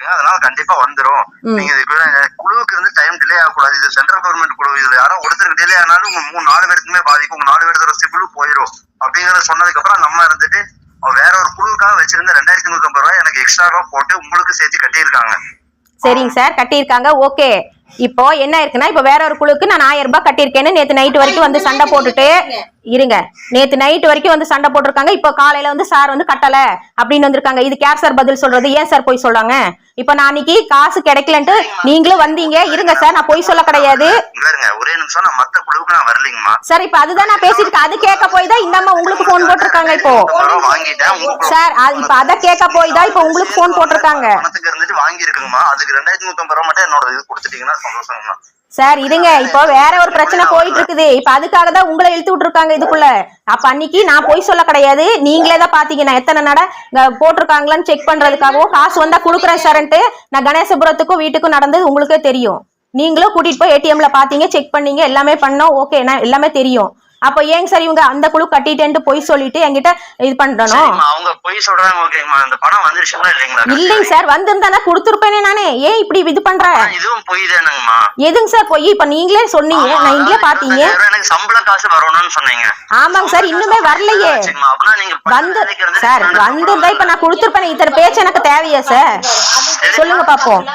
இருக்குங்க அதனால கண்டிப்பா வந்துரும். நீங்க இதுக்கு குழுவுக்கு இருந்து டைம் டிலே ஆகக்கூடாது. இது சென்ட்ரல் கவர்மெண்ட் குழு. இதுல யாரோ ஒருத்தருக்கு டிலே ஆனாலும் உங்க மூணு நாலு பேருக்குமே பாதிக்கும் உங்க நாலு பேருக்கு சிபிலும் போயிடும் அப்படிங்கறத சொன்னதுக்கு அப்புறம் நம்ம இருந்துட்டு வேற ஒரு குழுவுக்காக வச்சிருந்த ரெண்டாயிரத்தி நூத்தி ஐம்பது ரூபாய் எனக்கு எக்ஸ்ட்ராவா போட்டு உங்களுக்கு சேர்த்து கட்டியிருக்காங்க. சரிங்க சார். கட்டியிருக்காங்க. ஓகே. இப்போ என்ன இருக்குன்னா இப்போ வேற ஒரு குழுக்கு நான் ஆயிரம் ரூபாய் கட்டியிருக்கேன்னு நேத்து நைட் வரைக்கும் வந்து சண்டை போட்டுட்டு இருங்க. நேத்து நைட் வரைக்கும் வந்து சண்டை போட்டிருக்காங்க. இப்போ காலையில வந்து சார் வந்து கட்டல அப்படின்னு வந்திருக்காங்க. இதுக்கு யார் சார் பதில் சொல்றது. ஏன் சார் போய் சொல்றாங்க இப்போ நான் அன்னைக்கு காசு கிடைக்கலன்ட்டு நீங்களும் வந்தீங்க. இருங்க சார் நான் போய் சொல்ல கிடையாது. இங்க இருங்க ஒரே நிமிஷம். நான் மத்த குழுவுக்கு நான் வரலைங்கம்மா. சார் இப்போ அதுதான் நான் பேசியிருக்கேன் அது கேட்க போய் தான் இந்த உங்களுக்கு ஃபோன் போட்டிருக்காங்க இப்போ. சார் இப்போ அதை கேட்க போய் தான் இப்போ உங்களுக்கு ஃபோன் போட்டிருக்காங்க. வாங்கி இருக்குங்கம்மா அதுக்கு ரெண்டாயிரத்தி நூத்தி ஐம்பது ரூபாய் மட்டும் என்னோட இது கொடுத்துட்டீங்கன்னா சந்தோஷங்கம்மா. சார் இருங்க. இப்போ வேற ஒரு பிரச்சனை போயிட்டு இருக்குது இப்ப அதுக்காக தான் உங்களை இழுத்து விட்டுருக்காங்க இதுக்குள்ள. அப்ப அன்னைக்கு நான் போய் சொல்ல கிடையாது. நீங்களே தான் பாத்தீங்க. நான் எத்தனை நட போட்டிருக்காங்களான்னு செக் பண்றதுக்காகவும் காசு வந்தா குடுக்குறேன் சார்ன்ட்டு நான் கணேசபுரத்துக்கும் வீட்டுக்கும் நடந்தது உங்களுக்கே தெரியும். நீங்களும் கூட்டிட்டு போய் ஏடிஎம்ல பாத்தீங்க செக் பண்ணீங்க எல்லாமே பண்ணோம். ஓகே நான் எல்லாமே தெரியும். அப்போ ஏங்க சார் இவங்க அந்த குழு கட்டிட்டேன்ட்டு போய் சொல்லிட்டு என்கிட்ட இது சரிம்மா அவங்க பொய் சொல்றாங்க ஓகேங்கம்மா. அந்த பணம் வந்துருச்சுங்களா இல்லைங்களா? இல்லைங்க சார் வந்திருந்தா நான் கொடுத்துருப்பேனே நானே. ஏன் இப்படி இது பண்ற? இதுவும் பொய் தானுங்கம்மா. எதுங்க சார் போய்? இப்ப நீங்களே சொன்னீங்க. நான் இங்கே பாத்தீங்க. எனக்கு சம்பள காசு வரணும்னு சொன்னீங்க. ஆமாங்க சார் இன்னுமே வரலையே. வந்து சார் வந்திருந்தா இப்ப நான் கொடுத்துருப்பேன். இத்தனை பேச்சு எனக்கு தேவையா சார்? சொல்லுங்க பாப்போம்.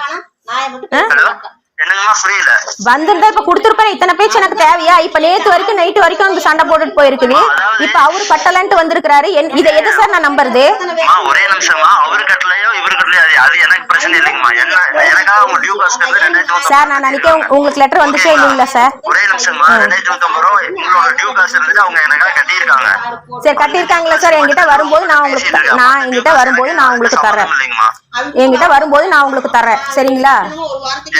வந்திருந்தா இப்ப கொடுத்துருப்பேன். இத்தனை பேச்சு எனக்கு தேவையா? இப்ப நேத்து வரைக்கும் நைட்டு வரைக்கும் வந்து சண்டை போட்டுட்டு போயிருக்குது. இப்ப அவரு கட்டலன்ட்டு வந்திருக்கிறாரு. இதை எது சார் நான் நம்புறது? ஒரே நிமிஷமா அவரு கட்டலையோ இவரு கட்டலையோ அது எனக்கு பிரச்சனை இல்லைங்கம்மா. என்ன சார் நான் உங்க- உங்களுக்கு லெட்டர் வந்துச்சே இல்லைங்களா சார் ஒரே நிமிஷமா ரெண்டாயிரத்தி நூத்தி ஐம்பது ரூபா உங்களோட டியூ காசு இருந்துட்டு அவங்க எனக்காக கட்டியிருக்காங்க. சரி கட்டியிருக்காங்களா சார் என்கிட்ட வரும்போது நான் உங்களுக்கு நான் என்கிட்ட வரும்போது நான் உங்களுக்கு தர்றேன். என்கிட்ட வரும்போது நான் உங்களுக்கு தர்றேன். சரிங்களா?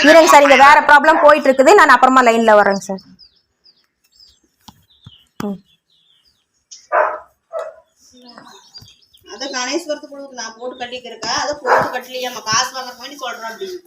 இருங்க சார் இங்க வேற ப்ராப்ளம் போயிட்டு இருக்குது நான் அப்புறமா லைன்ல வரேங்க சார் அது கணேஸ்வரத்துக்குழுக்கு நான் போட்டு கட்டிக்கிறக்கா அதை போட்டு கட்டலையாம்மா. காசு வாங்குற மாதிரி சொல்றேன் அப்படின்னு